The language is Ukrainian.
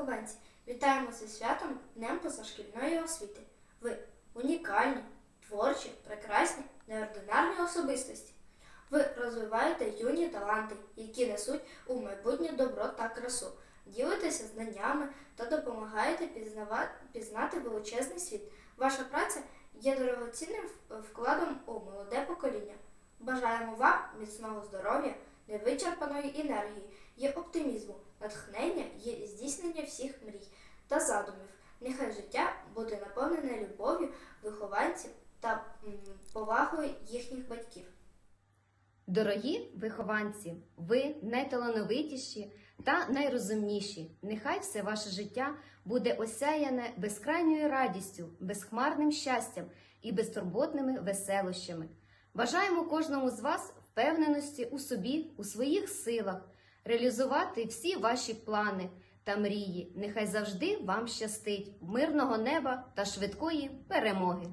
вихованці, вітаємо зі святом Днем позашкільної освіти. Ви унікальні, творчі, прекрасні, неординарні особистості. Ви розвиваєте юні таланти, які несуть у майбутнє добро та красу, ділитеся знаннями та допомагаєте пізнати величезний світ. Ваша праця є дорогоцінним вкладом у молоде покоління. Бажаємо вам міцного здоров'я, невичерпаної енергії, є оптимізму, натхнення, здійснення всіх мрій та задумів. Нехай життя буде наповнене любов'ю вихованців та повагою їхніх батьків. Дорогі вихованці, ви найталановитіші та найрозумніші. Нехай все ваше життя буде осяяне безкрайньою радістю, безхмарним щастям і безтурботними веселощами. Бажаємо кожному з вас впевненості у собі, у своїх силах, реалізувати всі ваші плани та мрії. Нехай завжди вам щастить, мирного неба та швидкої перемоги.